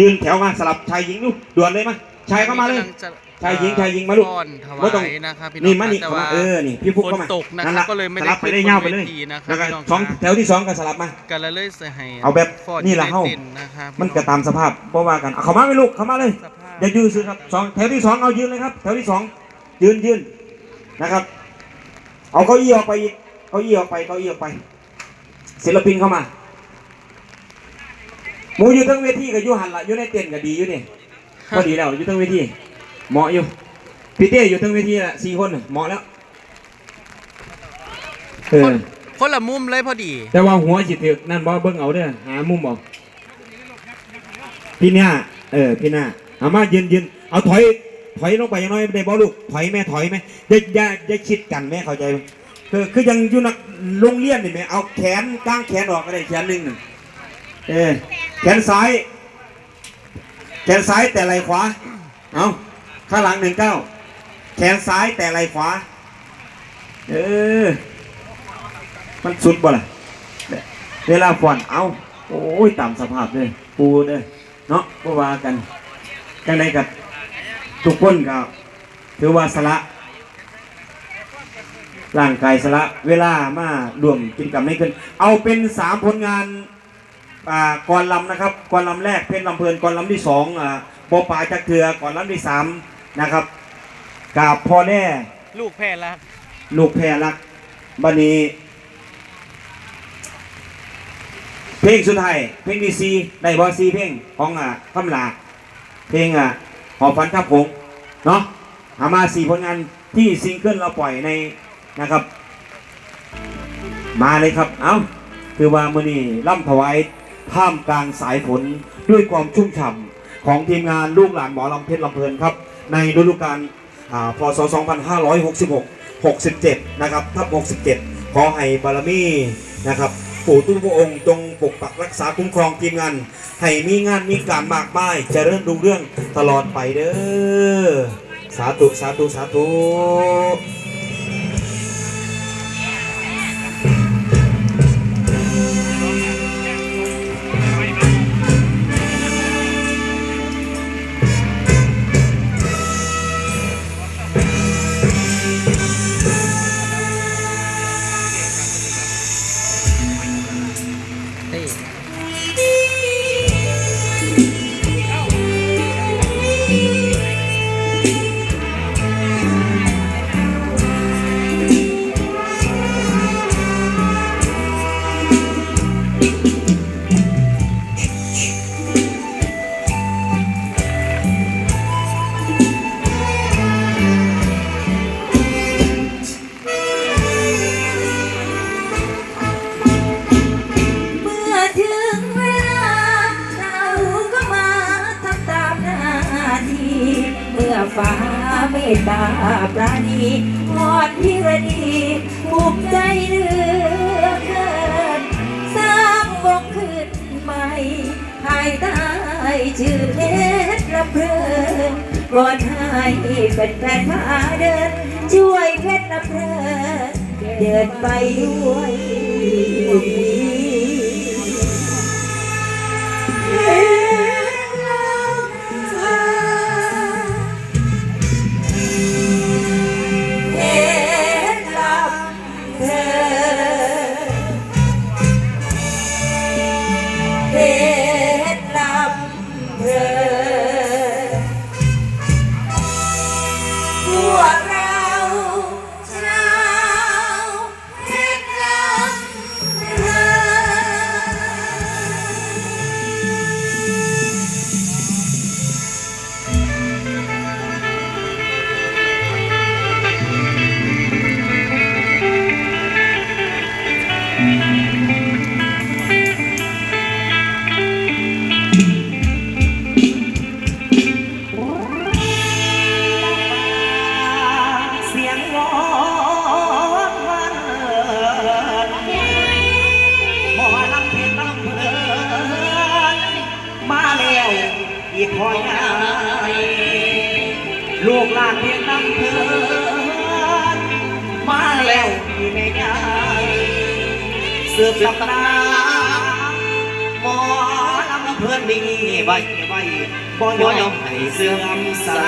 ยืนแถวมาสลับชายหญิงดูด่วนเลยมาชายเข้ามาเลย ชายหญิงชายหญิงมาลูกก่อนถวไม่ต้องายนะครับพี่น้นี่องมานี่แต่เข้าว่ามาเออนี่พี่ฟุกเข้ามาฝนตกนะนั่นครัละบก็เลยไม่สได้ลับไปขึ้นได้เง่าบไปนเลยเวทีนะครับแล้วก็พี่น้องสองครับแถวที่สองก็สลับมากันละเลยเสียให้เอาแบบฟร์ดนี่แหละเฮ้าต้นะครับมันก็ตามสภาพเพราะว่ากันเอาเข้ามาไหมลูกเข้ามาเลยสภาพอย่ายืนซื้อครับสองแถวที่สองเอายืนเลยครับ แถวที่สองยืนยืนนะครับ เอาเก้าอี้ออกไปอีกเก้าอี้ออกไปเก้าอี้ออกไปศิลปินเข้ามา หมูอยู่ทั้งเวทีกับยูหันละอยู่ในเต็นท์ก็ดีอยู่นี่พอดีแล้วอยู่ทั้งเวทีเหมาะอยู่พี่เต้อยู่ทั้งเวทีละสี่คนน่ะเหมาะแล้วเอคอนคนละมุมเลยพอดี แต่ว่าหัวจิตถึกนั่นบ่เบิ่งเอาเด้อหามุมเอาพี่เนี่ยเออพี่หน้าเอามายืนยืนเอาถอยถอยลงไปอยังน้อยได้บ่ลูกถอยแม่ถอยแม่อย่าอย่าอย่าชิดกันแม่เข้าใจไหมคือคือยังอยู่นักโรงเรียนนี่แม่เอาแขนกางแขนออกก็ได้แขนหนึงน่ะ เออแขนซ้าย แขนซ้ายแต่ไหลขวา เอาข้างหลังหนึ่งเก้า แขนซ้ายแต่ไหลขวา เออ มันสุดบ่ล่ะ เวลาฝนเอาโอ้ยต่ำสภาพเลย ปูเลยเนาะก็ว่ากันจังไดกับทุกคนก็ถือว่าสละร่างกายสละเวลามารวมกิจกรรมนี้ขึ้นเอาเป็นสามผลงาน กรลำนะครับกรลำแรกเพชรลำเพลินกรลำที่สองอ่าปอปลาจักเถือกรลำที่สามนะครับกาบพ่อแน่ลูกแพ้ละลูกแพรรักบันนี้เพลงสุดท้ายเพลงดีซีได้บอซีเพลงของอ่าคำลาเพลงอ่าหอบฟันทับผงเนาะหามาสี่ผลงานที่ซิงเกิลเราปล่อยในนะครับ มาเลยครับ เอ้า คือว่ามือนี้ล่ำถวาย ท่ามกลางสายฝนด้วยความชุ่มฉ่ำของทีมงานลูกหลานหมอลำเพชรลำเพลินครับ ในฤดูกาลพศ 2566 67 นะครับทับ67 ขอให้บารมีนะครับปู่ตุ้พระองค์จงปกปักรักษาคุ้มครองทีมงาน ให้มีงานมีการมากมายเจริญรุ่งเรื่องตลอดไปเด้อ สาธุ สาธุ สาธุาปราณีพรพิรดีภูมิใจเหลือเกินสร้างวงขึ้นใหม่ภายใต้ชื่อเพชรลำเพลินวอนให้เป็นแฟนพาเดิน ช่วยเพชรลำเพลินเดินไปด้วย ลูกหลานเพชรลำเพลินมาแล้วอีแม่ยายสืบตำนานหมอลำเพื่อนดีนี้ไว้ไว้บ่ยอมให้เสื่อมสา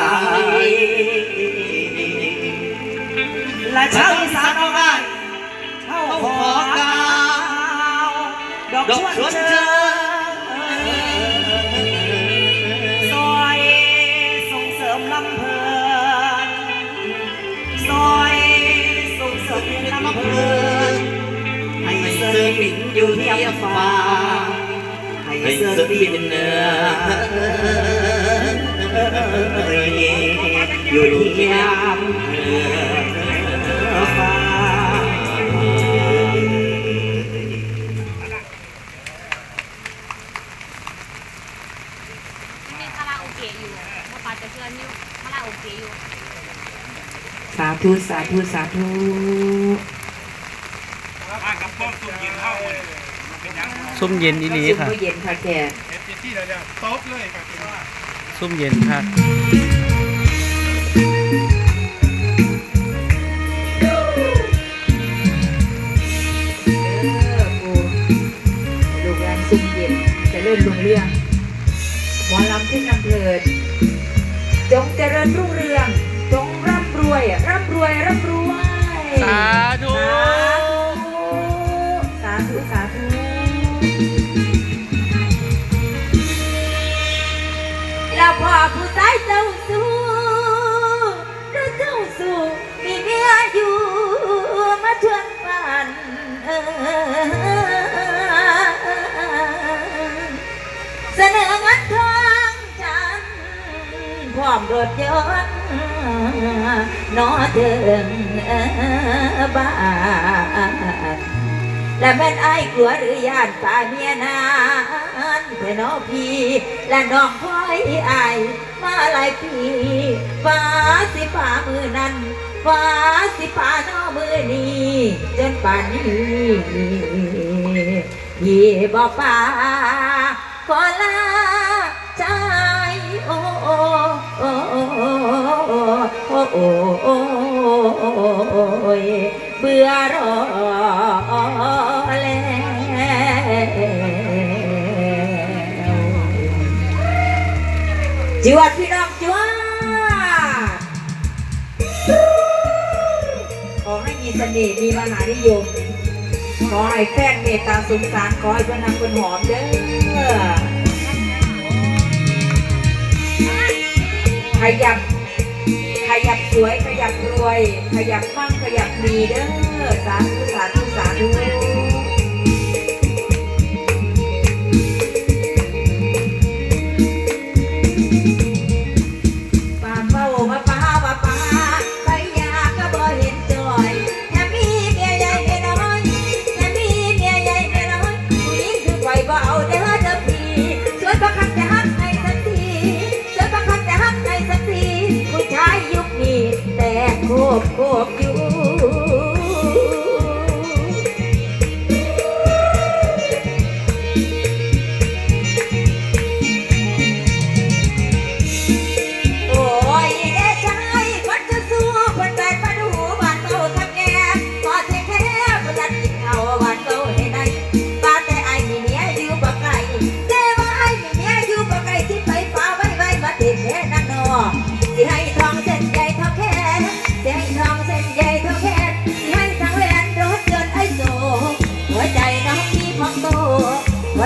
ยและช่างสาน เทียมฟ้าให้เสือบินเนือยอยู่เทียมเนือฟ้ามีคาราโอเกะอยู่เมื่อปาจะเชื่อนิ้วคาราโอเกะอยู่สาธุสาธุสาธุซุ่มเย็นอีหลีค่ะ ซุปเย็นค่ะแกซุ่มเย็นค่ะ เออปูลูกหลานซุปเย็นจะเลื่อนลุงเรื่องหมอลำขึ้นลำเพลินจงเจริญรุ่งเรือง จงร่ำรวยร่ำรวยร่ำรวย สาธุ ส ผู้ชายเจ้าสู้หรือเจ้าสู้มีเมียอยู่มาชวนฝันเสนอเงินทองจันพร้อมรถยนต์นอเดิงบ้าน และแม่นไอ้กลัวหรือย่านตาเมียนานแต่น้องพี่ และน้องพ่อยไอายมาหลายปีฟ้าสิฟ้ามือนั้นฟ้าสิฟ้าน้อมือนี้จนป่านนี้พี่บอกป่าขอลาใจโอ้โอ้โอ้โอ้โอ้โอ้โอ้ เบื่อรอแล้วจวดพี่น้องจวดขอให้มีเสน่ห์มีมหานิยมขอให้แฟนเมตตาสงสารขอให้พนนำคนหอมเด้อขยับ ยับสวยขยับรวย ขยับมั่งขยับมีเด้อสาธุสาธุสาธุ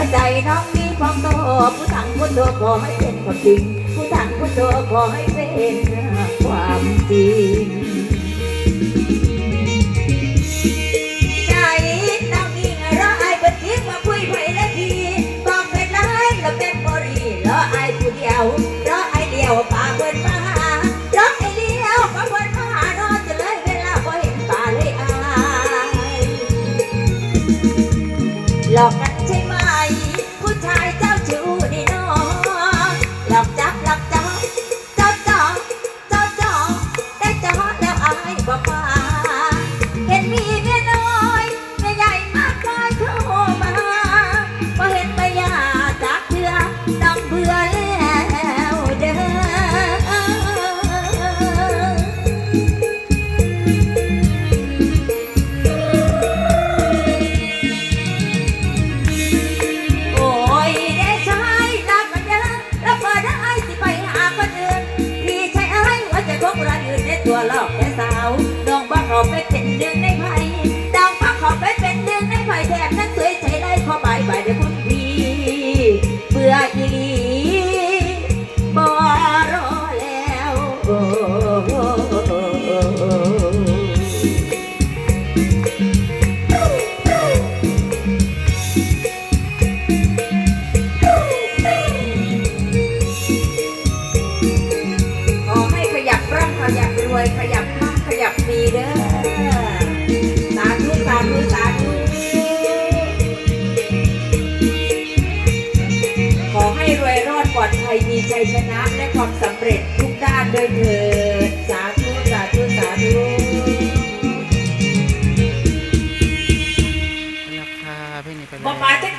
วใจน้องมีความโตผู้สั่งผู้โตขอให้เป็นความจริงผู้สั่งผู้โตขอให้เป็นความจริง